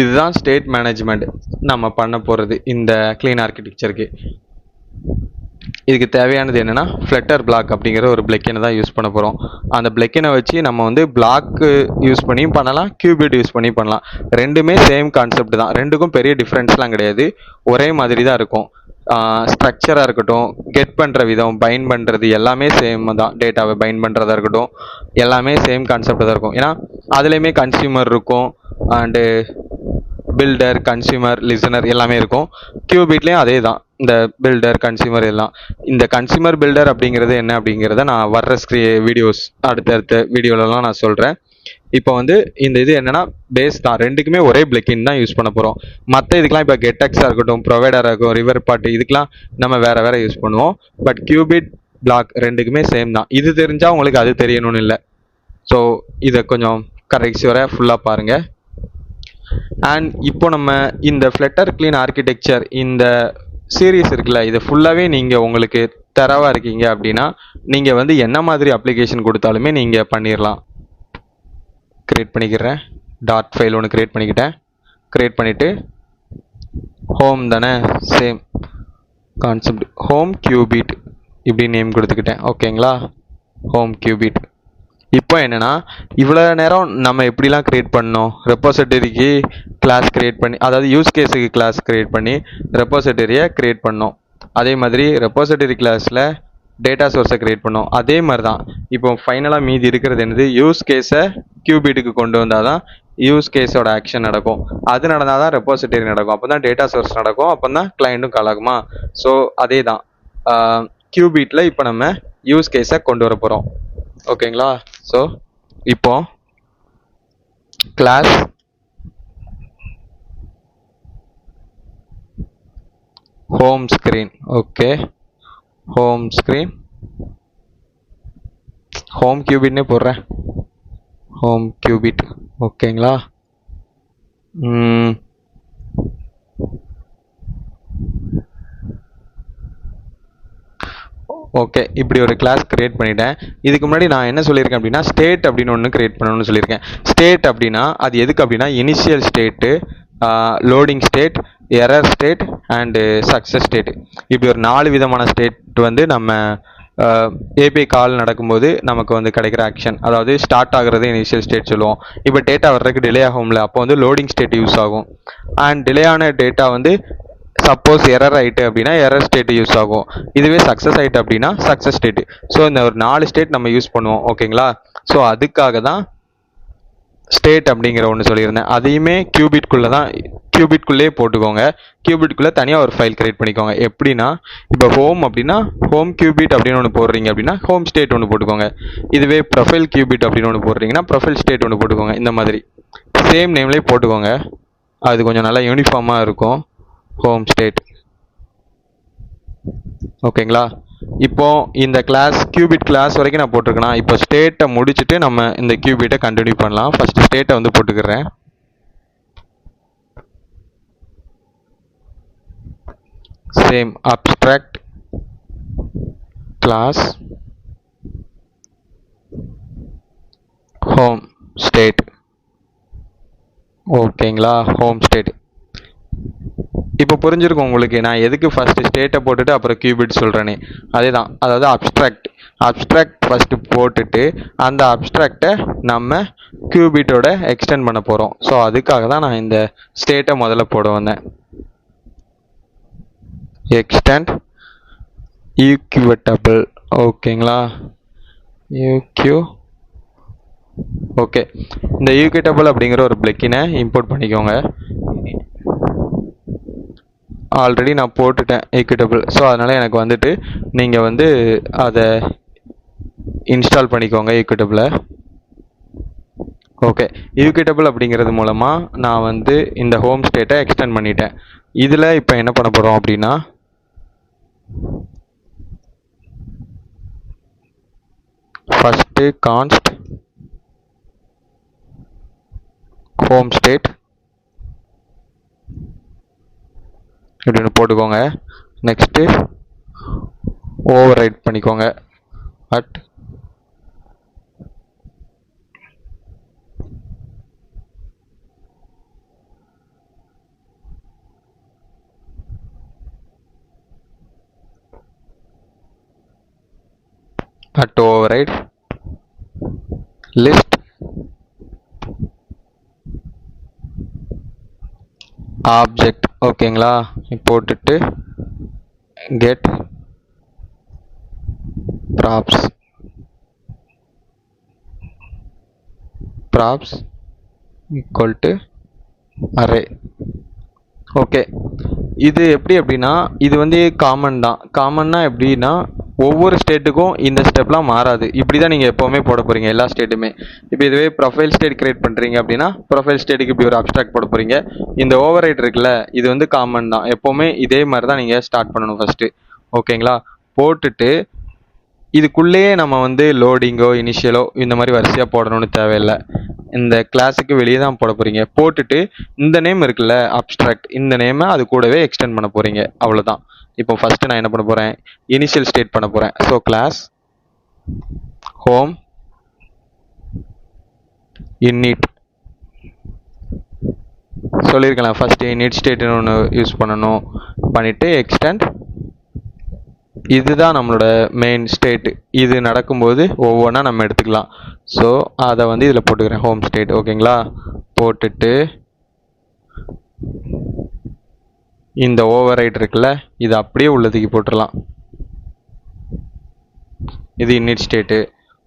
இதுதான் state management நம்ம பண்ண போகிறது இந்த க்ளீன் ஆர்கிடெக்சருக்கு இதுக்கு தேவையானது என்னென்னா ஃப்ளட்டர் பிளாக் அப்படிங்கிற ஒரு பிளெக்கினை தான் யூஸ் பண்ண போகிறோம் அந்த பிளெக்கினை வச்சு நம்ம வந்து பிளாக்கு யூஸ் பண்ணியும் பண்ணலாம் கியூபிட் யூஸ் பண்ணி பண்ணலாம். ரெண்டுமே சேம் கான்செப்ட் தான். ரெண்டுக்கும் பெரிய டிஃப்ரென்ஸ்லாம் கிடையாது. ஒரே மாதிரி தான் இருக்கும். ஸ்ட்ரக்சராக இருக்கட்டும் கெட் பண்ணுற விதம் பைண்ட் பண்ணுறது எல்லாமே சேம் தான். டேட்டாவை பைண்ட் பண்ணுறதா இருக்கட்டும் எல்லாமே சேம் கான்செப்ட் தான் இருக்கும். ஏன்னா அதுலேயுமே கன்சியூமர் இருக்கும். அண்டு பில்டர் கன்சியூமர் லிசனர் எல்லாமே இருக்கும். கியூபிட்லேயும் அதே தான் இந்த பில்டர் கன்சியூமர் எல்லாம். இந்த கன்சியூமர் பில்டர் அப்படிங்கிறது என்ன அப்படிங்கிறத நான் வர்ற ஸ்க்ரீ வீடியோஸ் அடுத்தடுத்த வீடியோலலாம் நான் சொல்கிறேன் இப்போ வந்து இந்த இது என்னன்னா பேஸ் தான். ரெண்டுக்குமே ஒரே பிளக்கின் தான் யூஸ் பண்ண போகிறோம் மற்ற இதுக்கெலாம் இப்போ கெட்டக்ஸாக இருக்கட்டும் ப்ரொவைடராக இருக்கும் ரிவர் பாட்டு இதுக்கெலாம் நம்ம வேறு வேறு யூஸ் பண்ணுவோம். பட் கியூபிட் பிளாக் ரெண்டுக்குமே சேம் தான். இது தெரிஞ்சால் உங்களுக்கு அது தெரியணும்னு இல்லை. ஸோ இதை கொஞ்சம் கரெக்ட்ஸ் வர ஃபுல்லாக பாருங்கள் அண்ட் இப்போ நம்ம இந்த ஃப்ளட்டர் க்ளீன் ஆர்கிடெக்சர் இந்த சீரீஸ் இருக்குல்ல இது ஃபுல்லாகவே நீங்கள் உங்களுக்கு தரவாக இருக்கீங்க அப்படின்னா நீங்கள் வந்து என்ன மாதிரி அப்ளிகேஷன் கொடுத்தாலுமே நீங்கள் பண்ணிடலாம் க்ரியேட் பண்ணிக்கிறேன். டாட் ஃபைல் ஒன்று க்ரியேட் பண்ணிக்கிட்டேன். க்ரியேட் பண்ணிவிட்டு ஹோம் தானே சேம் கான்செப்ட் ஹோம் கியூபிட் இப்படி நேம் கொடுத்துக்கிட்டேன். ஓகேங்களா ஹோம் கியூபிட் இப்போ என்னென்னா இவ்வளோ நேரம் நம்ம எப்படிலாம் க்ரியேட் பண்ணோம்? ரெப்போசிட்டரிக்கு கிளாஸ் க்ரியேட் பண்ணி அதாவது யூஸ் கேஸுக்கு கிளாஸ் க்ரியேட் பண்ணி ரெப்போசிட்டரியை க்ரியேட் பண்ணோம். அதே மாதிரி ரெப்போசிட்டரி கிளாஸில் டேட்டா சோர்ஸை க்ரியேட் பண்ணோம். அதே மாதிரி தான் இப்போ ஃபைனலாக மீதி இருக்கிறது என்னது? யூஸ் கேஸை கியூபிட்டுக்கு கொண்டு வந்தால் தான் யூஸ் கேஸோட ஆக்ஷன் நடக்கும். அது நடந்தால் தான் ரெப்போசிட்டரி நடக்கும். அப்போ தான் டேட்டா சோர்ஸ் நடக்கும். அப்போ தான் கிளைண்ட்டும் கால் ஆகுமா? ஸோ அதே தான் கியூபிட்டில் இப்போ நம்ம யூஸ் கேஸை கொண்டு வர போகிறோம் ஓகேங்களா? ஸோ இப்போ class home screen okay home screen home கியூபிட்னே போடுறேன். ஹோம் கியூபிட் ஓகேங்களா ம், ஓகே இப்படி ஒரு கிளாஸ் கிரியேட் பண்ணிட்டேன். இதுக்கு முன்னாடி நான் என்ன சொல்லியிருக்கேன் அப்படின்னா ஸ்டேட் அப்படின்னு ஒன்று கிரியேட் பண்ணணும்னு சொல்லியிருக்கேன். ஸ்டேட் அப்படின்னா அது எதுக்கு அப்படின்னா initial state loading state error state and success state இப்படி ஒரு நாலு விதமான ஸ்டேட் வந்து நம்ம ஏபிஐ கால் நடக்கும்போது நமக்கு வந்து கிடைக்கிற ஆக்ஷன் அதாவது ஸ்டார்ட் ஆகுறது இனிஷியல் ஸ்டேட் சொல்லுவோம். இப்போ டேட்டா வர்றதுக்கு டிலே ஆகும்ல அப்போ வந்து லோடிங் ஸ்டேட் யூஸ் ஆகும். அண்ட் டிலே ஆன டேட்டா வந்து சப்போஸ் எரர் ஆகிட்டு அப்படின்னா எரர் ஸ்டேட் யூஸ் ஆகும். இதுவே சக்ஸஸ் ஆயிட்டு அப்படின்னா சக்ஸஸ் ஸ்டேட் ஸோ இந்த ஒரு நாலு ஸ்டேட் நம்ம யூஸ் பண்ணுவோம் ஓகேங்களா ஸோ அதுக்காக தான் ஸ்டேட் அப்படிங்கிற ஒன்று சொல்லியிருந்தேன். அதையுமே கியூபிட்குள்ளே தான் கியூபிட்குள்ளேயே போட்டுக்கோங்க. கியூபிட்குள்ளே தனியாக ஒரு ஃபைல் கிரியேட் பண்ணிக்கோங்க. எப்படின்னா இப்போ ஹோம் அப்படின்னா ஹோம் கியூபிட் அப்படின்னு ஒன்று போடுறீங்க அப்படின்னா ஹோம் ஸ்டேட் ஒன்று போட்டுக்கோங்க. இதுவே ப்ரொஃபைல் கியூபிட் அப்படின்னு ஒன்று போடுறீங்கன்னா ப்ரொஃபைல் ஸ்டேட் ஒன்று போட்டுக்கோங்க. இந்த மாதிரி. சேம் நேம்லேயே போட்டுக்கோங்க. அது கொஞ்சம் நல்லா யூனிஃபார்மாக இருக்கும். ஹோம் ஸ்டேட் ஓகேங்களா இப்போ இந்த கிளாஸ் கியூபிட் கிளாஸ் வரைக்கும் நான் போட்டிருக்கேனா? இப்போ ஸ்டேட்டை முடிச்சுட்டு நம்ம இந்த கியூபிட்டை கண்டினியூ பண்ணலாம். ஃபர்ஸ்ட் ஸ்டேட்டை வந்து போட்டுக்கிறேன். Same abstract class home state ஓகேங்களா ஹோம் ஸ்டேட் இப்போ புரிஞ்சிருக்கும் உங்களுக்கு. நான் எதுக்கு ஃபர்ஸ்ட் ஸ்டேட்டை போட்டுட்டு அப்புறம் கியூபிட் சொல்கிறேனே அதே தான் அதாவது அப்ஸ்ட்ராக்ட் அப்ஸ்ட்ராக்ட் ஃபஸ்ட்டு போட்டுட்டு அந்த அப்ட்ராக்டை நம்ம கியூபிட்டோட எக்ஸ்டெண்ட் பண்ண போகிறோம் ஸோ அதுக்காக தான் நான் இந்த ஸ்டேட்டை முதல்ல போட வந்தேன். எக்ஸ்டெண்ட் ஈக்விட்டபிள் ஓகேங்களா யூக்யூ ஓகே இந்த யூகேட்டபிள் அப்படிங்கிற ஒரு பிளக்கினை இம்போர்ட் பண்ணிக்கோங்க. ஆல்ரெடி நான் போட்டுட்டேன் எக்யூட்டபிள் ஸோ அதனால் எனக்கு வந்துட்டு நீங்கள் வந்து அதை இன்ஸ்டால் பண்ணிக்கோங்க எக்யூட்டபிளை ஓகே யூகிட்டபிள் அப்படிங்கிறது மூலமாக நான் வந்து இந்த ஹோம் ஸ்டேட்டை எக்ஸ்டெண்ட் பண்ணிட்டேன். இதில் இப்போ என்ன பண்ண போகிறோம் அப்படின்னா ஃபஸ்ட்டு கான்ஸ்ட் ஹோம் ஸ்டேட் இப்படின்னு போட்டுக்கோங்க நெக்ஸ்ட்டு ஓவர் ரைட் பண்ணிக்கோங்க at at override list object ஓகேங்களா போட்டுட்டு get props props equal to array okay இது எப்படி அப்படின்னா இது வந்து காமன் தான். காமன்னா எப்படின்னா ஒவ்வொரு ஸ்டேட்டுக்கும் இந்த ஸ்டெப்லாம் மாறாது. இப்படி தான் நீங்கள் எப்போவுமே போட போகிறீங்க எல்லா ஸ்டேட்டுமே இப்போ இதுவே ப்ரொஃபைல் ஸ்டேட் கிரியேட் பண்ணுறீங்க அப்படின்னா ப்ரொஃபைல் ஸ்டேட்டுக்கு இப்படி ஒரு அப்ஸ்ட்ராக்ட் போட போகிறீங்க இந்த ஓவர் இருக்குல்ல இது வந்து காமன் தான். எப்போவுமே இதே மாதிரி தான் நீங்கள் ஸ்டார்ட் பண்ணணும் ஃபஸ்ட்டு ஓகேங்களா போட்டுட்டு இதுக்குள்ளேயே நம்ம வந்து லோடிங்கோ இனிஷியலோ இந்த மாதிரி வரிசையாக போடணும்னு தேவையில்லை. இந்த கிளாஸுக்கு வெளியே தான் போட போகிறீங்க போட்டுட்டு இந்த நேம் இருக்குல்ல அப்ஸ்ட்ராக்ட் இந்த நேமை அது கூடவே எக்ஸ்டெண்ட் பண்ண போகிறீங்க அவ்வளோதான் இப்போ ஃபஸ்ட்டு நான் என்ன பண்ண போகிறேன் இனிஷியல் ஸ்டேட் பண்ண போகிறேன் ஸோ கிளாஸ் ஹோம் இன்னிட் சொல்லியிருக்கலாம். ஃபஸ்ட்டு இன்னிட் ஸ்டேட்னு ஒன்று யூஸ் பண்ணணும். பண்ணிவிட்டு எக்ஸ்டெண்ட் இதுதான் நம்மளோட மெயின் ஸ்டேட் இது நடக்கும்போது ஒவ்வொன்றா நம்ம எடுத்துக்கலாம். ஸோ அதை வந்து இதில் போட்டுக்கிறேன். ஹோம் ஸ்டேட் ஓகேங்களா போட்டுட்டு இந்த ஓவர் ரைட் இருக்குல்ல இது அப்படியே உள்ளதுக்கு போட்டுடலாம் இது இன்னிட் ஸ்டேட்டு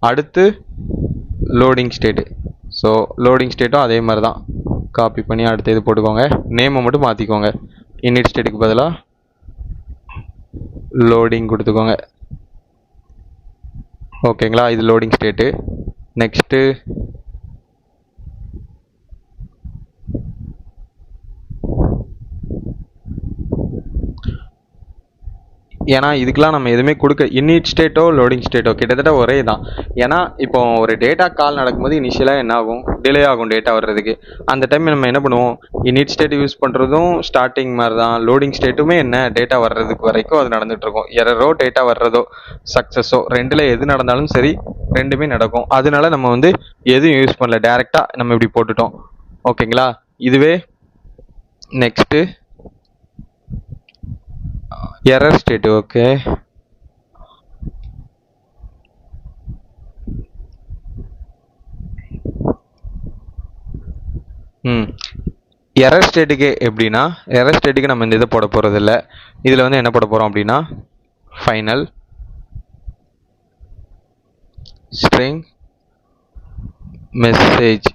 அடுத்து லோடிங் ஸ்டேட்டு ஸோ லோடிங் ஸ்டேட்டும் அதே மாதிரி தான். காப்பி பண்ணி அடுத்து இது போட்டுக்கோங்க. நேமை மட்டும் மாற்றிக்கோங்க இன்னிட் ஸ்டேட்டுக்கு பதிலாக லோடிங் கொடுத்துக்கோங்க. ஓகேங்களா இது லோடிங் ஸ்டேட்டு நெக்ஸ்ட்டு ஏன்னா இதுக்கெலாம் நம்ம எதுவுமே கொடுக்க இன்னிட் ஸ்டேட்டோ லோடிங் ஸ்டேட்டோ கிட்டத்தட்ட ஒரே தான் ஏன்னா இப்போ ஒரு டேட்டா கால் நடக்கும்போது இனிஷியலாக என்ன ஆகும் டிலே ஆகும் டேட்டா வர்றதுக்கு. அந்த டைம் நம்ம என்ன பண்ணுவோம்? இன்னிட் ஸ்டேட் யூஸ் பண்ணுறதும் ஸ்டார்டிங் மாதிரி தான் லோடிங் ஸ்டேட்டுமே என்ன? டேட்டா வர்றதுக்கு வரைக்கும் அது நடந்துகிட்ருக்கும் எரரோ டேட்டா வர்றதோ சக்ஸஸோ ரெண்டில் எது நடந்தாலும் சரி ரெண்டுமே நடக்கும். அதனால நம்ம வந்து எதுவும் யூஸ் பண்ணல. டேரெக்டாக நம்ம இப்படி போட்டுட்டோம். ஓகேங்களா இதுவே next error state okay hmm error ஸ்டேட்டுக்கு எப்படின்னா எரர் ஸ்டேட்டுக்கு நம்ம இந்த இதை போட போகிறதில்ல இதில் வந்து என்ன போட போகிறோம் அப்படின்னா ஃபைனல் ஸ்ட்ரிங் மெசேஜ்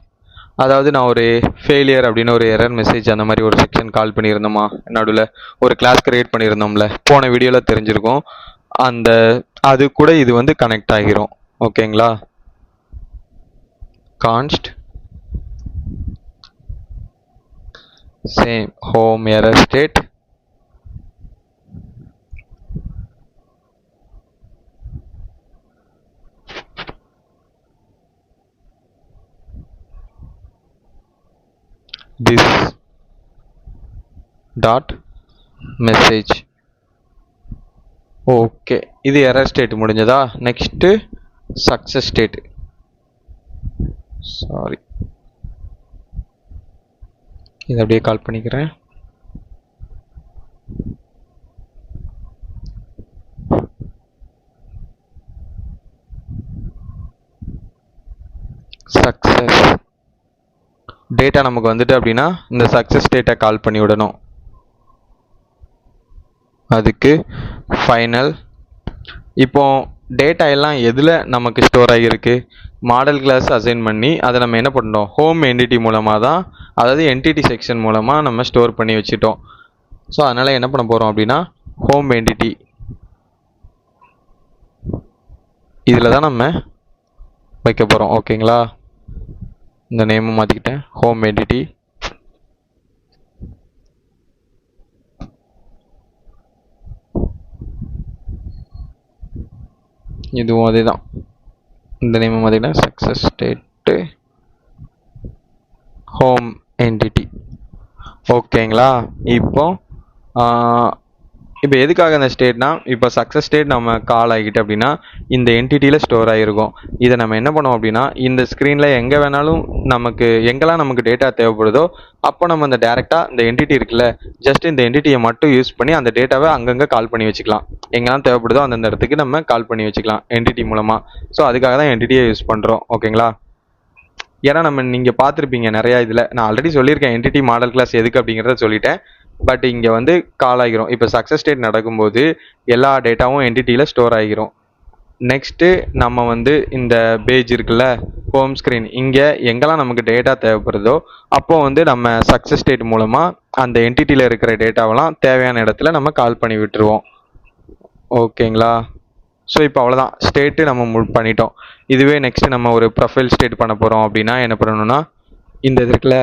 அதாவது நான் ஒரு ஃபெயிலியர் அப்படின்னு ஒரு எரர் மெசேஜ் அந்த மாதிரி ஒரு செக்ஷன் கால் பண்ணியிருந்தோமா? நடுவில் ஒரு கிளாஸ் கிரியேட் பண்ணியிருந்தோம்ல. போன வீடியோவில் தெரிஞ்சிருக்கும். அந்த அது கூட இது வந்து கனெக்ட் ஆகிரும். ஓகேங்களா const same home error state this dot message. Okay இது எரர் ஸ்டேட் முடிஞ்சதா? நெக்ஸ்ட்டு சக்ஸஸ் ஸ்டேட் சாரி இது அப்படியே கால் பண்ணிக்கிறேன். சக்ஸஸ் டேட்டா நமக்கு வந்துட்டு அப்படின்னா இந்த சக்ஸஸ் டேட்டா கால் பண்ணி விடணும். அதுக்கு ஃபைனல் இப்போ டேட்டா எல்லாம் எதில் நமக்கு ஸ்டோர் ஆகியிருக்கு? மாடல் கிளாஸ் அசைன் பண்ணி அதை நம்ம என்ன பண்ணோம்? ஹோம் என்டிட்டி மூலமாக தான் அதாவது என்டிட்டி செக்ஷன் மூலமாக நம்ம ஸ்டோர் பண்ணி வச்சுட்டோம். ஸோ அதனால் என்ன பண்ண போகிறோம் அப்படின்னா ஹோம் என்டிட்டி இதில் தான் நம்ம வைக்க போகிறோம் ஓகேங்களா இந்த நேமும் மாற்றிக்கிட்டேன் ஹோம் எடிட்டி இதுவும் அதே தான் இந்த நேமும் பார்த்தீங்கன்னா சக்ஸஸ் ஸ்டேட்டு ஹோம் என்டிட்டி ஓகேங்களா இப்போ இப்போ எதுக்காக இந்த ஸ்டேட்னா இப்போ சக்ஸஸ் ஸ்டேட் நம்ம கால் ஆகிட்டு அப்படின்னா இந்த என்டிட்டியில் ஸ்டோர் ஆகிருக்கும் இதை நம்ம என்ன பண்ணுவோம் அப்படின்னா இந்த ஸ்க்ரீனில் எங்கே வேணாலும் நமக்கு எங்கெல்லாம் நமக்கு டேட்டா தேவைப்படுதோ அப்போ நம்ம இந்த டேரெக்டாக இந்த என்டிட்டி இருக்குல்ல ஜஸ்ட் இந்த என்டிட்டியை மட்டும் யூஸ் பண்ணி அந்த டேட்டாவை அங்கங்கே கால் பண்ணி வச்சுக்கலாம். எங்கெல்லாம் தேவைப்படுதோ அந்தந்த இடத்துக்கு நம்ம கால் பண்ணி வச்சுக்கலாம் என்டிட்டி மூலமாக ஸோ அதுக்காக தான் என்டிட்டியை யூஸ் பண்ணுறோம் ஓகேங்களா ஏன்னா நம்ம நீங்கள் பார்த்துருப்பீங்க நிறையா இதில். நான் ஆல்ரெடி சொல்லியிருக்கேன் என்டிட்டி மாடல் கிளாஸ் எதுக்கு அப்படிங்கிறத சொல்லிட்டேன். பட் இங்கே வந்து கால் ஆகிரும். இப்போ சக்ஸஸ் ஸ்டேட் நடக்கும்போது எல்லா டேட்டாவும் என்டிட்டியில் ஸ்டோர் ஆகிரும். நெக்ஸ்ட்டு நம்ம வந்து இந்த பேஜ் இருக்குல்ல ஹோம் ஸ்க்ரீன் இங்கே எங்கெல்லாம் நமக்கு டேட்டா தேவைப்படுதோ அப்போ வந்து நம்ம சக்ஸஸ் ஸ்டேட் மூலமாக அந்த என்டிட்டியில் இருக்கிற டேட்டாவெல்லாம் தேவையான இடத்துல நம்ம கால் பண்ணி விட்டுருவோம். ஓகேங்களா? ஸோ இப்போ அவ்வளோதான் ஸ்டேட்டு நம்ம மு பண்ணிட்டோம். இதுவே நெக்ஸ்ட்டு நம்ம ஒரு ப்ரொஃபைல் ஸ்டேட் பண்ண போகிறோம் அப்படின்னா என்ன பண்ணணும்னா இந்த இது இருக்குல்ல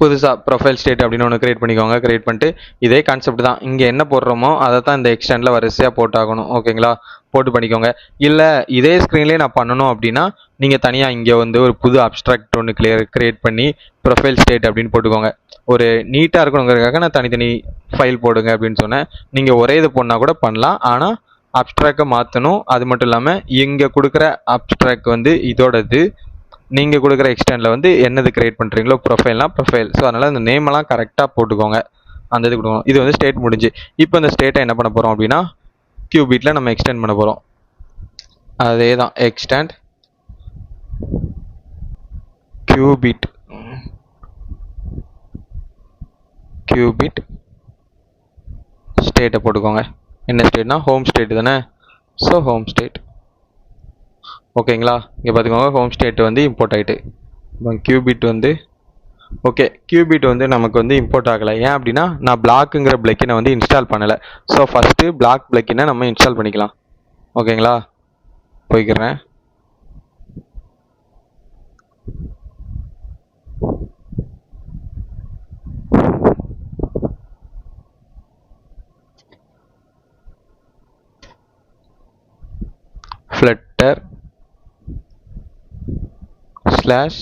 புதுசாக ப்ரொஃபைல் ஸ்டேட் அப்படின்னு ஒன்று கிரியேட் பண்ணிக்கோங்க. கிரியேட் பண்ணிட்டு இதே கான்செப்ட் தான். இங்கே என்ன போடுறோமோ அதை தான் இந்த எக்ஸ்டெண்டில் வரிசையாக போட்டாகணும். ஓகேங்களா போட்டு பண்ணிக்கோங்க. இல்லை இதே ஸ்க்ரீன்லேயே நான் பண்ணணும் அப்படின்னா நீங்கள் தனியாக இங்கே வந்து ஒரு புது அப்ட்ராக்ட் ஒன்று கிளியர் க்ரியேட் பண்ணி ப்ரொஃபைல் ஸ்டேட் அப்படின்னு போட்டுக்கோங்க. ஒரு நீட்டாக இருக்கணுங்கிறதுக்காக நான் தனித்தனி ஃபைல் போடுங்க அப்படின்னு சொன்னேன். நீங்கள் ஒரே இது போனால் கூட பண்ணலாம். ஆனால் அப்ட்ராக்டை மாற்றணும் அது மட்டும் இல்லாமல் இங்கே கொடுக்குற அப்ட்ராக்ட் வந்து இதோடது. நீங்கள் கொடுக்குற எக்ஸ்டெண்டில் வந்து என்னது கிரியேட் பண்ணுறீங்களோ ப்ரொஃபைல்னா ப்ரொஃபைல் ஸோ அதனால் அந்த நேமெல்லாம் கரெக்டாக போட்டுக்கோங்க. அந்த இது கொடுக்கணும். இது வந்து ஸ்டேட் முடிஞ்சு. இப்போ இந்த ஸ்டேட்டை என்ன பண்ண போகிறோம் அப்படின்னா கியூபிட்டில் நம்ம எக்ஸ்டெண்ட் பண்ண போகிறோம் அதே தான் எக்ஸ்டெண்ட் கியூபிட் கியூபிட் ஸ்டேட்டை போட்டுக்கோங்க. என்ன ஸ்டேட்னா ஹோம் ஸ்டேட் தானே? ஸோ ஹோம் ஸ்டேட் ஓகேங்களா? இங்கே பார்த்துக்கோங்க ஹோம் ஸ்டேட் வந்து இம்போர்ட் ஆகிட்டு இப்போ கியூபிட் வந்து ஓகே கியூபிட் வந்து நமக்கு வந்து இம்போர்ட் ஆகலை. ஏன் அப்படின்னா நான் பிளாக்குங்கிற பிளக்கினை வந்து இன்ஸ்டால் பண்ணலை. ஸோ ஃபஸ்ட்டு பிளாக் பிளக்கினை நம்ம இன்ஸ்டால் பண்ணிக்கலாம். ஓகேங்களா? போய்க்கிறேன் Flutter slash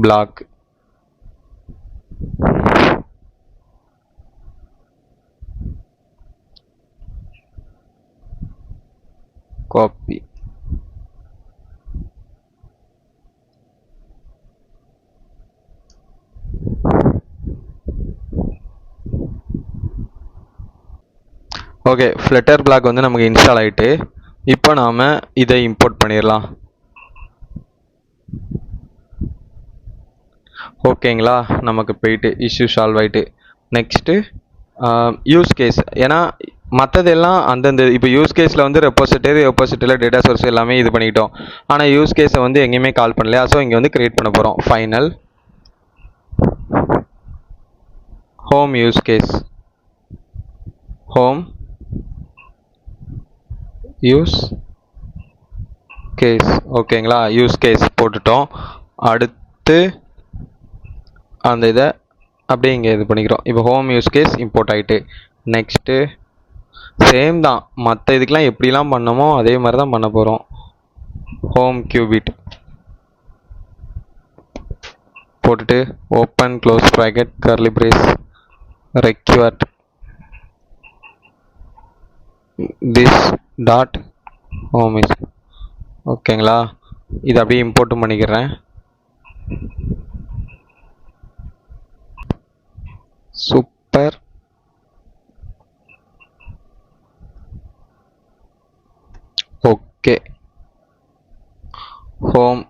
bloc copy okay Flutter bloc வந்து நமக்கு இன்ஸ்டால் ஆகிட்டு இப்போ நாம் இதை இம்போர்ட் பண்ணிடலாம் ஓகேங்களா? நமக்கு போயிட்டு இஷ்யூ சால்வ் ஆகிட்டு நெக்ஸ்ட்டு யூஸ் கேஸ் ஏன்னா மற்றதெல்லாம் அந்தந்த இப்போ யூஸ் கேஸில் வந்து ரெப்போசிட்டரி ரெப்போசிட்டியில் டேட்டா சோர்ஸ் எல்லாமே இது பண்ணிக்கிட்டோம். ஆனால் யூஸ் கேஸை வந்து எங்கேயுமே கால் பண்ணலையா? ஸோ இங்கே வந்து க்ரியேட் பண்ண போகிறோம் final home use case home use case ஓகேங்களா யூஸ் கேஸ் போட்டுட்டோம். அடுத்து அந்த இதை அப்படியே இங்கே இது பண்ணிக்கிறோம். இப்போ ஹோம் யூஸ் கேஸ் இம்போர்ட் ஆகிட்டு நெக்ஸ்ட்டு சேம் தான். மற்ற இதுக்கெலாம் எப்படிலாம் பண்ணமோ அதே மாதிரி தான் பண்ண போகிறோம் ஹோம் கியூபிட் போட்டுட்டு open close bracket curly brace required this dot home is ஓகேங்களா இது அப்படியே இம்போர்ட்டும் பண்ணிக்கிறேன். சூப்பர். ஓகே. ஹோம்.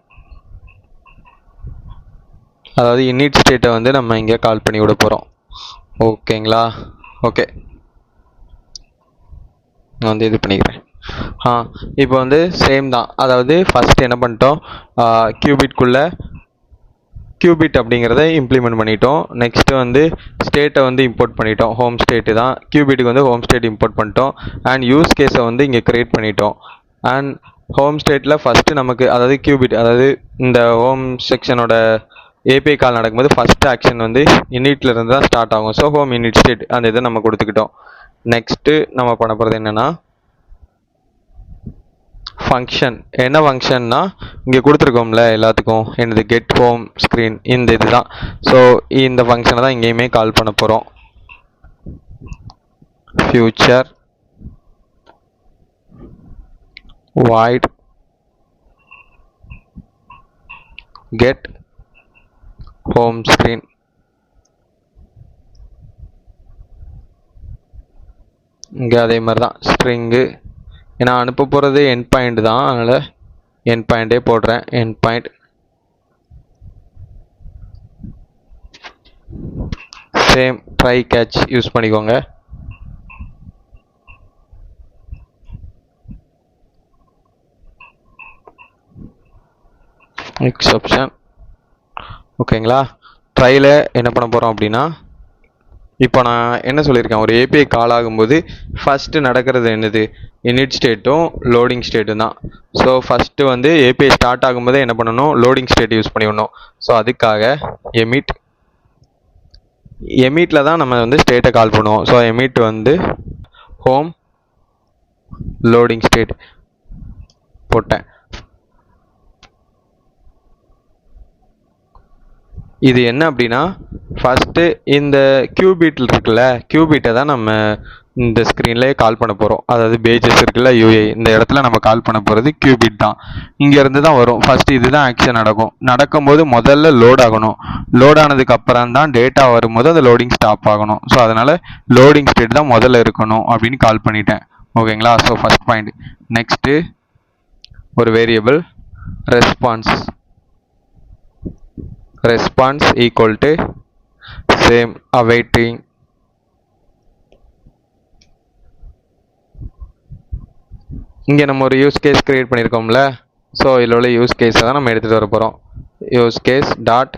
அதாவது இனிட் ஸ்டேட்டை வந்து நம்ம இங்கே கால் பண்ணி விட போகிறோம் ஓகேங்களா? ஓகே. நான் வந்து இது பண்ணிக்கிறேன். ஆ இப்போ வந்து சேம் தான். அதாவது ஃபஸ்ட் என்ன பண்ணிட்டோம்? கியூபிட்குள்ளே கியூபிட் அப்படிங்கிறத இம்ப்ளிமெண்ட் பண்ணிட்டோம். நெக்ஸ்ட்டு வந்து ஸ்டேட்டை வந்து இம்போர்ட் பண்ணிட்டோம். ஹோம் ஸ்டேட்டு தான். கியூபிட்டுக்கு வந்து ஹோம் ஸ்டேட் இம்போர்ட் பண்ணிட்டோம். அண்ட் யூஸ் கேஸை வந்து இங்கே க்ரியேட் பண்ணிட்டோம். அண்ட் ஹோம் ஸ்டேட்டில் ஃபஸ்ட்டு நமக்கு அதாவது கியூபிட் அதாவது இந்த ஹோம் செக்ஷனோட ஏபிஐ கால் நடக்கும்போது ஃபஸ்ட் ஆக்ஷன் வந்து initல இருந்து தான் ஸ்டார்ட் ஆகும். ஸோ ஹோம் இனிட் ஸ்டேட் அந்த இதை நம்ம கொடுத்துக்கிட்டோம். நெக்ஸ்ட்டு நம்ம பண்ண போகிறது என்னென்னா ஃபங்க்ஷன் என்ன ஃபங்க்ஷன்னா இங்கே கொடுத்துருக்கோம்ல எல்லாத்துக்கும். எனது கெட் ஹோம் ஸ்க்ரீன் இந்த இதுதான். ஸோ இந்த ஃபங்க்ஷனை தான் இங்கேயுமே கால் பண்ண போகிறோம் future void get home screen இங்கே அதே மாதிரி தான் ஸ்ட்ரிங்கு ஏன்னா அனுப்ப போகிறது என் பாயிண்ட் தான். அதனால் என் பாயிண்டே போடுறேன். Endpoint same try catch use பண்ணிக்கோங்க. எக்ஸப்ஷன் ஓகேங்களா ட்ரையில் என்ன பண்ண போகிறோம் அப்படின்னா இப்போ நான் என்ன சொல்லியிருக்கேன்? ஒரு ஏபிஐ கால் ஆகும்போது ஃபஸ்ட்டு நடக்கிறது என்னது? இனிட் ஸ்டேட்டும் லோடிங் ஸ்டேட்டும் தான். ஸோ ஃபஸ்ட்டு வந்து ஏபிஐ ஸ்டார்ட் ஆகும்போதே என்ன பண்ணணும்? லோடிங் ஸ்டேட் யூஸ் பண்ணிவிடணும் ஸோ அதுக்காக எமிட் எமிட்டில் தான் நம்ம வந்து ஸ்டேட்டை கால் பண்ணுவோம். ஸோ எமிட் வந்து ஹோம் லோடிங் ஸ்டேட் போட்டேன். இது என்ன அப்படின்னா ஃபஸ்ட்டு இந்த கியூபிட் இருக்குல்ல கியூபிட்டை தான் நம்ம இந்த ஸ்க்ரீன்லேயே கால் பண்ண போகிறோம் அதாவது பேஜஸ் இருக்குல்ல யூஏ இந்த இடத்துல நம்ம கால் பண்ண போகிறது கியூபிட் தான். இங்கேருந்து தான் வரும். ஃபஸ்ட்டு இதுதான் ஆக்ஷன் நடக்கும். நடக்கும்போது முதல்ல லோட் ஆகணும். லோட் ஆனதுக்கு அப்புறம் தான் டேட்டா வரும்போது அந்த லோடிங் ஸ்டாப் ஆகணும். ஸோ அதனால் லோடிங் ஸ்டேட் தான் முதல்ல இருக்கணும் அப்படின்னு கால் பண்ணிட்டேன். ஓகேங்களா ஸோ ஃபஸ்ட் பாயிண்ட் நெக்ஸ்ட்டு ஒரு variable response response equal to same awaiting. இங்கே நம்ம ஒரு யூஸ் கேஸ் கிரியேட் பண்ணியிருக்கோம்ல ஸோ இதில் உள்ள யூஸ் கேஸை தான் நம்ம எடுத்துகிட்டு வர போகிறோம் யூஸ் கேஸ் டாட்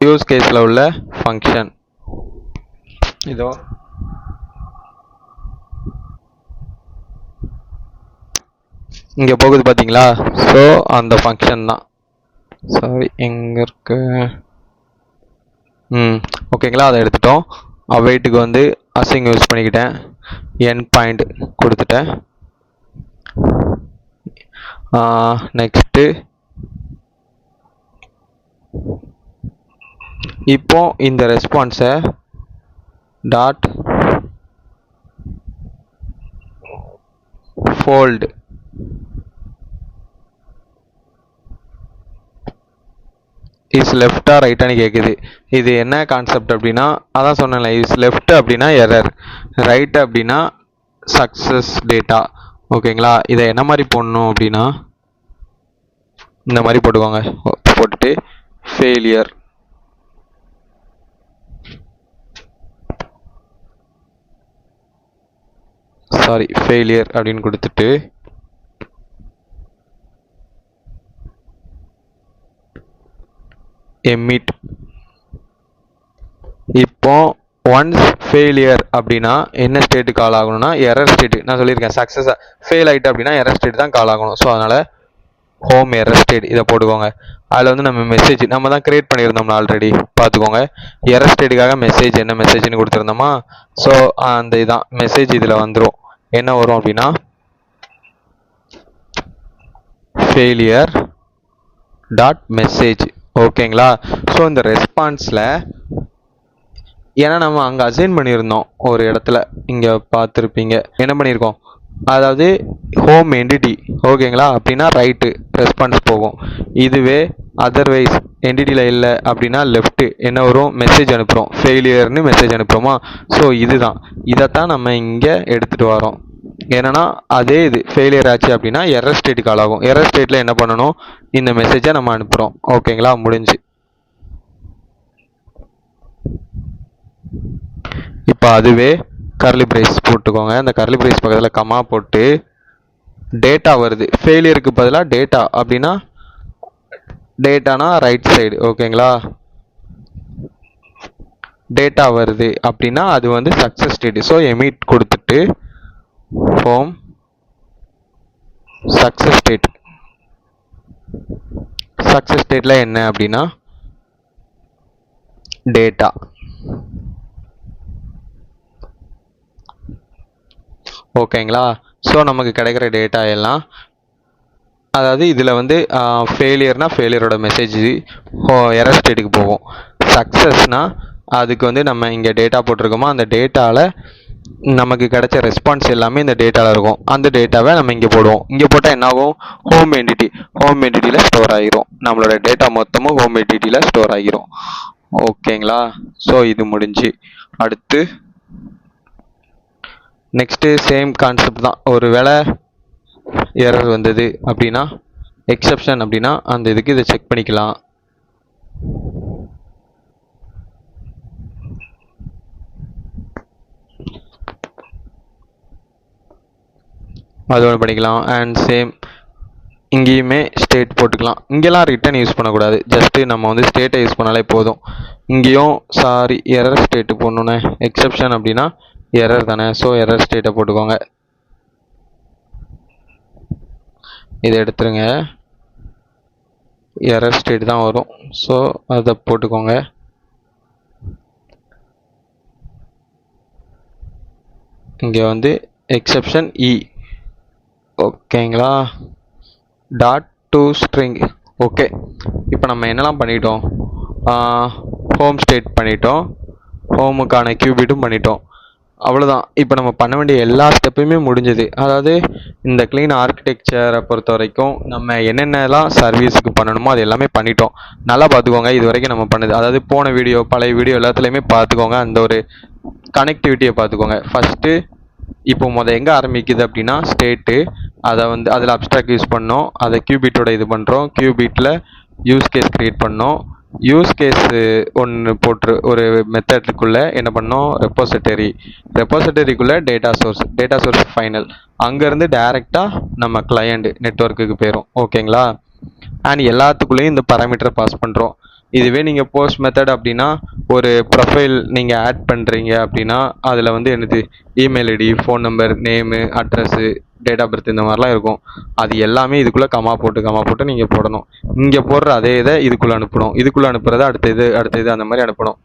யூஸ் கேஸில் உள்ள ஃபங்க்ஷன் இதோ. இங்கே போகுது பார்த்தீங்களா ஸோ அந்த ஃபங்க்ஷன் தான். சாரி எங்கே இருக்கு? ம் ஓகேங்களா அதை எடுத்துட்டோம். அவைட்டுக்கு வந்து அசிங் யூஸ் பண்ணிக்கிட்டேன். என் பாயிண்ட் கொடுத்துட்டேன். நெக்ஸ்ட்டு இப்போ இந்த ரெஸ்பான்ஸை டாட் ஃபோல்டு இஸ் லெஃப்டா ரைட்டானு கேட்குது இது என்ன கான்செப்ட் அப்படின்னா அதான் சொன்னேன்ல இஸ் லெஃப்ட் அப்படின்னா எரர் ரைட் அப்படின்னா சக்ஸஸ் டேட்டா ஓகேங்களா? இதை என்ன மாதிரி போடணும் அப்படின்னா இந்த மாதிரி போட்டுக்கோங்க. போட்டுட்டு ஃபெயிலியர் சாரி ஃபெயிலியர் அப்படின்னு கொடுத்துட்டு எமிட் இப்போ ஒன்ஸ் ஃபெயிலியர் அப்படின்னா என்ன ஸ்டேட்டு கால் ஆகணும்னா எரர் ஸ்டேட்டு நான் சொல்லியிருக்கேன் சக்ஸஸ் ஃபெயில் ஆகிட்டு அப்படின்னா எரர் ஸ்டேட் தான் கால் ஆகணும். ஸோ அதனால் ஹோம் எரர் ஸ்டேட் இதை போட்டுக்கோங்க. அதில் வந்து நம்ம மெசேஜ் நம்ம தான் க்ரியேட் பண்ணியிருந்தோம்னா ஆல்ரெடி பார்த்துக்கோங்க. எரர் ஸ்டேட்டுக்காக மெசேஜ் என்ன மெசேஜ்னு கொடுத்துருந்தோமா? ஸோ அந்த இதான். மெசேஜ் இதில் வந்துடும் என்ன வரும் அப்படின்னா ஃபெயிலியர் டாட் மெசேஜ் ஓகேங்களா? ஸோ இந்த ரெஸ்பான்ஸில் ஏன்னா நம்ம அங்கே அசைன் பண்ணியிருந்தோம் ஒரு இடத்துல. இங்கே பார்த்துருப்பீங்க. என்ன பண்ணியிருக்கோம்? அதாவது ஹோம் என்டிட்டி ஓகேங்களா? அப்படின்னா ரைட்டு ரெஸ்பான்ஸ் போகும். இதுவே அதர்வைஸ் என்டிட்டியில் இல்லை அப்படின்னா லெஃப்ட்டு என்ன வரும்? மெசேஜ் அனுப்புகிறோம் ஃபெயிலியர்னு மெசேஜ் அனுப்புகிறோமா ஸோ இதுதான். இதைத்தான் நம்ம இங்கே எடுத்துகிட்டு வரோம். ஏன்னா அதே இது ஃபெயிலியர் ஆச்சு அப்படின்னா எரர் ஸ்டேட் கால் ஆகும் எரர் ஸ்டேட்டில் என்ன பண்ணணும்? இந்த மெசேஜை நம்ம அனுப்புகிறோம் ஓகேங்களா முடிஞ்சு. இப்போ அதுவே கர்லி பிரைஸ் போட்டுக்கோங்க. அந்த கர்லி பிரைஸ் பக்கத்தில் கம்மா போட்டு டேட்டா வருது. ஃபெயிலியருக்கு பதிலாக டேட்டா அப்படின்னா டேட்டானா ரைட் சைடு ஓகேங்களா டேட்டா வருது அப்படின்னா அது வந்து சக்ஸஸ் ஸ்டேட் ஸோ எமிட் கொடுத்துட்டு ஹோம் சக்ஸஸ் ஸ்டேட் சக்ஸஸ் ஸ்டேட்டில் என்ன அப்படின்னா டேட்டா ஓகேங்களா ஸோ நமக்கு கிடைக்கிற டேட்டா எல்லாம் அதாவது இதில் வந்து ஃபெயிலியர்னால் ஃபெயிலியரோட மெசேஜ் எரர் ஸ்டேட்டுக்கு போகும். சக்ஸஸ்னால் அதுக்கு வந்து நம்ம இங்கே டேட்டா போட்டிருக்கோமோ அந்த டேட்டாவில் நமக்கு கிடைச்ச ரெஸ்பான்ஸ் எல்லாமே இந்த டேட்டாவில் இருக்கும். அந்த டேட்டாவை நம்ம இங்கே போடுவோம். இங்கே போட்டால் என்னாகும்? ஹோம் என்டிட்டி ஹோம் என்டிட்டியில் ஸ்டோர் ஆகிரும் நம்மளோட டேட்டா மொத்தமும் ஹோம் என்டிட்டியில் ஸ்டோர் ஆகிரும் ஓகேங்களா ஸோ இது முடிஞ்சு. அடுத்து நெக்ஸ்ட்டு சேம் கான்செப்ட் தான். ஒரு வேலை எரர் வந்தது அப்படின்னா எக்ஸப்ஷன் அப்படின்னா அந்த இதுக்கு இதை செக் பண்ணிக்கலாம். அது ஒன்று பண்ணிக்கலாம். அண்ட் சேம் இங்கேயுமே ஸ்டேட் போட்டுக்கலாம். இங்கெல்லாம் ரிட்டன் யூஸ் பண்ணக்கூடாது. ஜஸ்ட்டு நம்ம வந்து ஸ்டேட்டை யூஸ் பண்ணாலே போதும். இங்கேயும் சாரி எரர் ஸ்டேட்டு போடணுண்ணே எக்ஸப்ஷன் அப்படின்னா எரர் தானே. ஸோ எரர் ஸ்டேட்டை போட்டுக்கோங்க. இதை எடுத்துருங்க. எரர் ஸ்டேட் தான் வரும். ஸோ அதை போட்டுக்கோங்க. இங்கே வந்து எக்ஸப்ஷன் இ e. ஓகேங்களா? டாட் டு ஸ்ட்ரிங் ஓகே இப்போ நம்ம என்னெல்லாம் பண்ணிட்டோம்? ஹோம் ஸ்டேட் பண்ணிட்டோம். ஹோமுக்கான கியூபிட்டும் பண்ணிட்டோம். அவ்வளோதான் இப்போ நம்ம பண்ண வேண்டிய எல்லா ஸ்டெப்பையுமே முடிஞ்சது. அதாவது இந்த க்ளீன் ஆர்கிடெக்சரை பொறுத்த வரைக்கும் நம்ம என்னென்னலாம் சர்வீஸுக்கு பண்ணணுமோ அது எல்லாமே பண்ணிட்டோம். நல்லா பார்த்துக்கோங்க. இது வரைக்கும் நம்ம பண்ணுது அதாவது போன வீடியோ பழைய வீடியோ எல்லாத்துலேயுமே பார்த்துக்கோங்க. அந்த ஒரு கனெக்டிவிட்டியை பார்த்துக்கோங்க. ஃபஸ்ட்டு இப்போ முத எங்கே ஆரம்பிக்குது அப்படின்னா ஸ்டேட்டு அதை வந்து அதில் அப்ட்ராக்ட் யூஸ் பண்ணோம். அதை கியூபிட்டோட இது பண்ணுறோம் கியூபிட்டில் யூஸ் கேஸ் க்ரியேட் பண்ணோம். யூஸ் கேஸு ஒன்று போட்டு ஒரு மெத்தட்க்குள்ளே என்ன பண்ணோம்? Repository ரெப்போசிட்டரிக்குள்ளே data source data source final அங்கேருந்து டேரெக்டாக நம்ம கிளையண்ட் நெட்ஒர்க்குக்கு போயிடும் ஓகேங்களா அண்ட் எல்லாத்துக்குள்ளேயும் இந்த பராமீட்டர் பாஸ் பண்ணுறோம் இதுவே நீங்கள் போஸ்ட் மெத்தட் அப்படின்னா ஒரு ப்ரொஃபைல் நீங்கள் ஆட் பண்ணுறீங்க அப்படின்னா அதில் வந்து என்னது? Email ID phone number name address date of birth இந்த மாதிரிலாம் இருக்கும். அது எல்லாமே இதுக்குள்ளே கமா போட்டு கமா போட்டு நீங்கள் போடணும். இங்கே போடுற அதே இதை இதுக்குள்ளே அனுப்பணும். இதுக்குள்ளே அனுப்புகிறத அடுத்த இது அடுத்த இது அந்த மாதிரி அனுப்பணும்.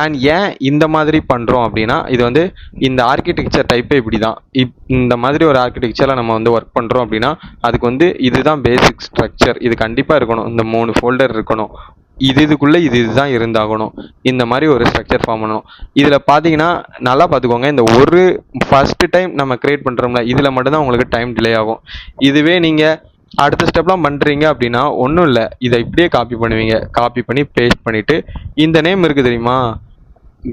அண்ட் ஏன் இந்த மாதிரி பண்ணுறோம் அப்படின்னா இது வந்து இந்த ஆர்கிடெக்சர் டைப்பே இப்படி தான் இப் இந்த மாதிரி ஒரு ஆர்கிடெக்சரில் நம்ம வந்து ஒர்க் பண்ணுறோம் அப்படின்னா அதுக்கு வந்து இதுதான் பேசிக் ஸ்ட்ரக்சர் இது கண்டிப்பாக இருக்கணும். இந்த மூணு ஃபோல்டர் இருக்கணும். இது இதுக்குள்ளே இது இதுதான் இருந்தாகணும். இந்த மாதிரி ஒரு ஸ்ட்ரக்சர் ஃபார்ம் பண்ணணும். இதில் பார்த்தீங்கன்னா நல்லா பார்த்துக்கோங்க இந்த ஒரு ஃபஸ்ட்டு டைம் நம்ம க்ரியேட் பண்ணுறோம்ல இதில் மட்டும்தான் உங்களுக்கு டைம் டிலே ஆகும். இதுவே நீங்கள் அடுத்த ஸ்டெப்லாம் பண்ணுறீங்க அப்படின்னா ஒன்றும் இல்லை. இதை இப்படியே காப்பி பண்ணுவீங்க. காப்பி பண்ணி பேஸ்ட் பண்ணிவிட்டு இந்த நேம் இருக்குது தெரியுமா?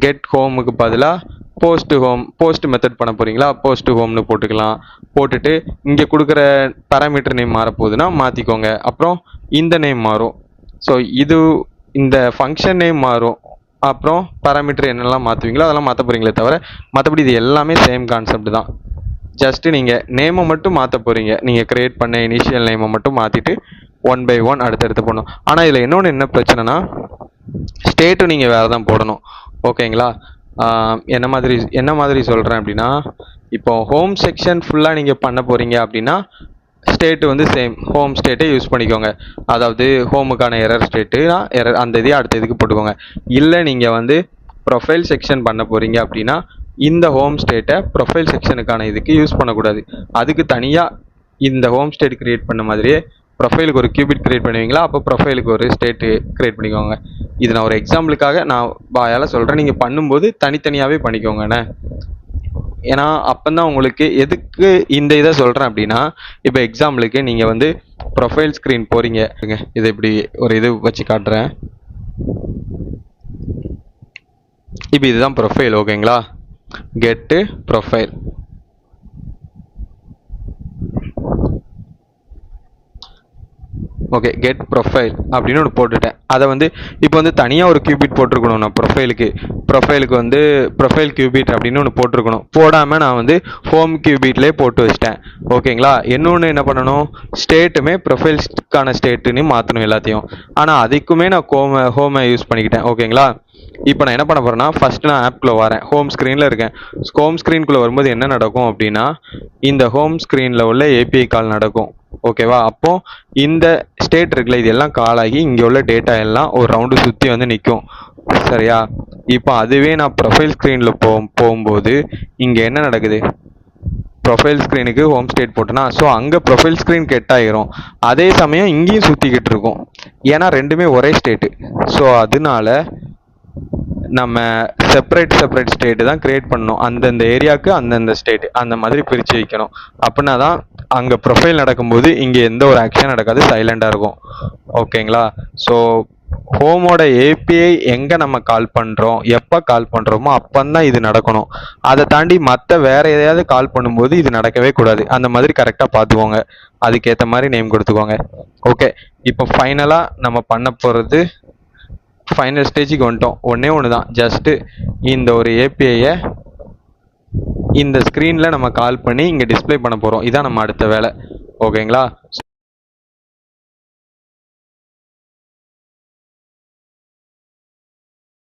கெட் ஹோமுக்கு பதிலாக போஸ்ட் ஹோம் போஸ்ட் மெத்தட் பண்ண போகிறீங்களா போஸ்ட் ஹோம்னு போட்டுக்கலாம். போட்டுட்டு இங்கே கொடுக்குற பேராமீட்டர் நேம் மாறப்போகுதுன்னா மாற்றிக்கோங்க அப்புறம் இந்த நேம் மாறும். ஸோ இது இந்த ஃபங்க்ஷன் நேம் மாறும். அப்புறம் பேராமீட்டர் என்னெல்லாம் மாற்றுவீங்களோ அதெல்லாம் மாற்ற போகிறீங்களே தவிர மற்றபடி இது எல்லாமே சேம் கான்செப்ட் தான். ஜஸ்ட்டு நீங்கள் நேமை மட்டும் மாற்ற போகிறீங்க நீங்கள் க்ரியேட் பண்ண இனிஷியல் நேமை மட்டும் மாற்றிட்டு ஒன் பை ஒன் அடுத்தடுத்து போடணும். ஆனால் இதில் இன்னொன்று என்ன பிரச்சனைனா ஸ்டேட்டும் நீங்கள் வேறு தான் போடணும். ஓகேங்களா என்ன மாதிரி என்ன மாதிரி சொல்கிறேன் அப்படின்னா இப்போ ஹோம் செக்ஷன் ஃபுல்லாக நீங்கள் பண்ண போகிறீங்க அப்படின்னா ஸ்டேட்டு வந்து சேம் ஹோம் ஸ்டேட்டே யூஸ் பண்ணிக்கோங்க. அதாவது ஹோமுக்கான எரர் ஸ்டேட்டுனா எரர் அந்த இதையும் அடுத்த இதுக்கு போட்டுக்கோங்க. இல்லை நீங்கள் வந்து ப்ரொஃபைல் செக்ஷன் பண்ண போகிறீங்க அப்படின்னா இந்த ஹோம் ஸ்டேட்டை ப்ரொஃபைல் செக்ஷனுக்கான இதுக்கு யூஸ் பண்ணக்கூடாது. அதுக்கு தனியாக இந்த ஹோம் ஸ்டேட் க்ரியேட் பண்ண மாதிரியே ப்ரொஃபைலுக்கு ஒரு கியூபிட் க்ரியேட் பண்ணுவீங்களா? அப்போ ப்ரொஃபைலுக்கு ஒரு ஸ்டேட்டு க்ரியேட் பண்ணிக்கோங்க. இது நான் ஒரு எக்ஸாம்பிளுக்காக நான் வாயால் சொல்கிறேன் நீங்கள் பண்ணும்போது தனித்தனியாகவே பண்ணிக்கோங்கண்ணே ஏன்னா அப்போதான் உங்களுக்கு எதுக்கு இந்த இதை சொல்கிறேன் அப்படின்னா இப்போ எக்ஸாம்பிளுக்கு நீங்கள் வந்து ப்ரொஃபைல் ஸ்க்ரீன் போகிறீங்க இதை இப்படி ஒரு இது வச்சு காட்டுறேன். இப்போ இதுதான் ப்ரொஃபைல் ஓகேங்களா கெட்டு ப்ரொஃபைல் ஓகே கெட் ப்ரொஃபைல் அப்படின்னு ஒன்று போட்டுட்டேன். அதை வந்து இப்போ வந்து தனியாக ஒரு கியூபிட் போட்டிருக்கணும் நான் ப்ரொஃபைலுக்கு ப்ரொஃபைலுக்கு வந்து ப்ரொஃபைல் கியூபிட் அப்படின்னு ஒன்று போட்டிருக்கணும். போடாமல் நான் வந்து ஹோம் கியூபிட்லேயே போட்டு வச்சிட்டேன். ஓகேங்களா இன்னொன்று என்ன பண்ணணும்? ஸ்டேட்டுமே ப்ரொஃபைல்ஸ்க்கான ஸ்டேட்டுன்னு மாற்றணும் எல்லாத்தையும். ஆனால் அதுக்குமே நான் ஹோமை ஹோமை யூஸ் பண்ணிக்கிட்டேன். ஓகேங்களா இப்போ நான் என்ன பண்ண போகிறேன்னா ஃபர்ஸ்ட் நான் ஆப்குள்ளே வரேன். ஹோம் ஸ்க்ரீனில் இருக்கேன். ஹோம் ஸ்க்ரீன்குள்ளே வரும்போது என்ன நடக்கும் அப்படின்னா இந்த ஹோம் ஸ்க்ரீனில் உள்ள ஏபிஐ கால் நடக்கும். ஓகேவா? அப்போ இந்த ஸ்டேட் இருக்குல்ல இது எல்லாம் கால் ஆகி இங்கே உள்ள டேட்டா எல்லாம் ஒரு ரவுண்டு சுற்றி வந்து நிற்கும் சரியா? இப்போ அதுவே நான் ப்ரொஃபைல் ஸ்க்ரீனில் போ போகும்போது இங்கே என்ன நடக்குது? ப்ரொஃபைல் ஸ்க்ரீனுக்கு ஹோம் ஸ்டேட் போட்டேன்னா ஸோ அங்கே ப்ரொஃபைல் ஸ்க்ரீன் கெட்டாயிரும் அதே சமயம் இங்கேயும் சுற்றிக்கிட்டு இருக்கும். ஏன்னா ரெண்டுமே ஒரே ஸ்டேட்டு ஸோ அதனால நம்ம செப்பரேட் செப்பரேட் ஸ்டேட்டு தான் க்ரியேட் பண்ணணும். அந்தந்த ஏரியாவுக்கு அந்தந்த ஸ்டேட் அந்த மாதிரி பிரித்து வைக்கணும். அப்படின்னா தான் அங்கே ப்ரொஃபைல் நடக்கும்போது இங்கே எந்த ஒரு ஆக்ஷன் நடக்காது சைலண்டாக இருக்கும். ஓகேங்களா ஸோ ஹோமோட ஏபிஐ எங்கே நம்ம கால் பண்ணுறோம் எப்போ கால் பண்ணுறோமோ அப்போந்தான் இது நடக்கணும். அதை தாண்டி மற்ற வேற எதையாவது கால் பண்ணும்போது இது நடக்கவே கூடாது. அந்த மாதிரி கரெக்டாக பார்த்துக்கோங்க. அதுக்கேற்ற மாதிரி நேம் கொடுத்துக்கோங்க. ஓகே இப்போ ஃபைனலாக நம்ம பண்ண போகிறது ஃபைனல் ஸ்டேஜுக்கு வந்துட்டோம். ஒன்றே ஒன்று தான் ஜஸ்ட்டு இந்த ஒரு ஏபிஐயை இந்த ஸ்க்ரீனில் நம்ம கால் பண்ணி இங்கே டிஸ்ப்ளே பண்ண போகிறோம் இதான் நம்ம அடுத்த வேலை. ஓகேங்களா